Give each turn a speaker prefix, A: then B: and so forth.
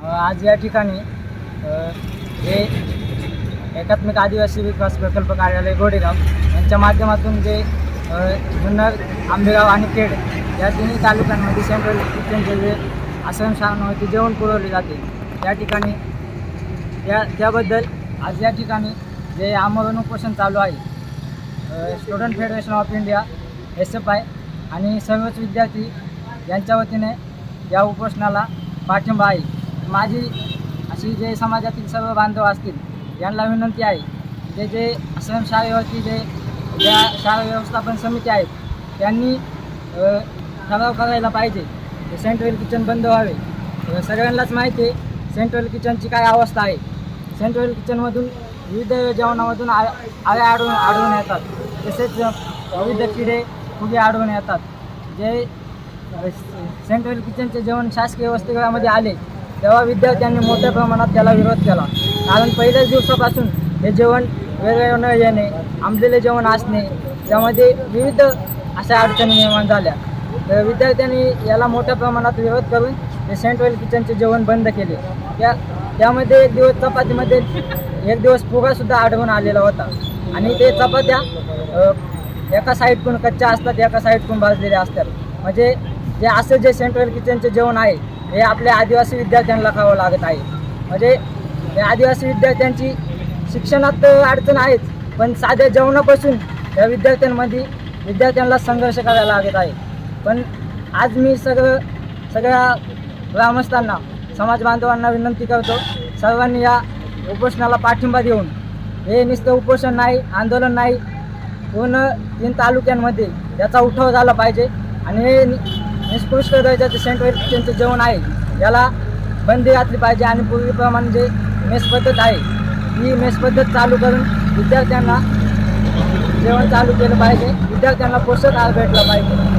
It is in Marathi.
A: आज या ठिकाणी हे एकात्मिक आदिवासी विकास प्रकल्प कार्यालय गोडेगाव यांच्या माध्यमातून जे जुन्नर आंबेगाव आणि खेड या तिन्ही तालुक्यांमध्ये सेंट्रल किचनचे जे आश्रमशाळांवरती जेवण पुरवले जाते. त्या ठिकाणी त्या त्याबद्दल आज या ठिकाणी जे आमरण उपोषण चालू आहे student federation of India S F I आणि सर्वच विद्यार्थी यांच्या वतीने या उपोषणाला पाठिंबा आहे. माझी अशी जे समाजातील सर्व बांधव असतील यांना विनंती आहे जे जे स्वयंशाळेवरती जे ज्या शाळा व्यवस्थापन समिती आहेत त्यांनी ठराव करायला पाहिजे. सेंट्रल किचन बंद व्हावे. सगळ्यांनाच माहिती आहे सेंट्रल किचनची काय अवस्था आहे. सेंट्रल किचनमधून विविध जेवणामधून आ आळ्या आढळून आढळून येतात. तसेच विविध किडे फुगे आढळून येतात. जे सेंट्रल किचनचे जेवण शासकीय वसतिगृहामध्ये आले तेव्हा विद्यार्थ्यांनी मोठ्या प्रमाणात त्याला विरोध केला. कारण पहिल्याच दिवसापासून हे जेवण वेगळे न येणे आंबलेले जेवण असणे त्यामध्ये विविध अशा अडचणी निर्माण झाल्या. तर विद्यार्थ्यांनी याला मोठ्या प्रमाणात विरोध करून ते सेंट्रल किचनचे जेवण बंद केले. त्या त्यामध्ये एक दिवस चपातीमध्ये एक दिवस फुगासुद्धा आढळून आलेला होता. आणि ते चपात्या एका साईडकडून कच्च्या असतात एका साईडकडून भाजलेल्या असतात. म्हणजे जे असं जे सेंट्रल किचनचे जेवण आहे हे आपल्या आदिवासी विद्यार्थ्यांना खावं लागत आहे. म्हणजे या आदिवासी विद्यार्थ्यांची शिक्षणात अडचण आहेच पण साध्या जेवणापासून या विद्यार्थ्यांमध्ये विद्यार्थ्यांना संघर्ष करायला लागत आहे. पण आज मी सगळं सगळ्या ग्रामस्थांना समाज बांधवांना विनंती करतो सर्वांनी या उपोषणाला पाठिंबा देऊन हे नुसतं उपोषण नाही आंदोलन नाही पूर्ण तीन तालुक्यांमध्ये याचा उठाव झाला पाहिजे. आणि हे निष्कृष्ट दर्जाचे सेंटवर त्यांचं जेवण आहे. याला बंदी घातली पाहिजे आणि पूर्वीप्रमाणे जे मेस पद्धत आहे ही मेस पद्धत चालू करून विद्यार्थ्यांना जेवण चालू केलं पाहिजे. विद्यार्थ्यांना पोषक आहार भेटला पाहिजे.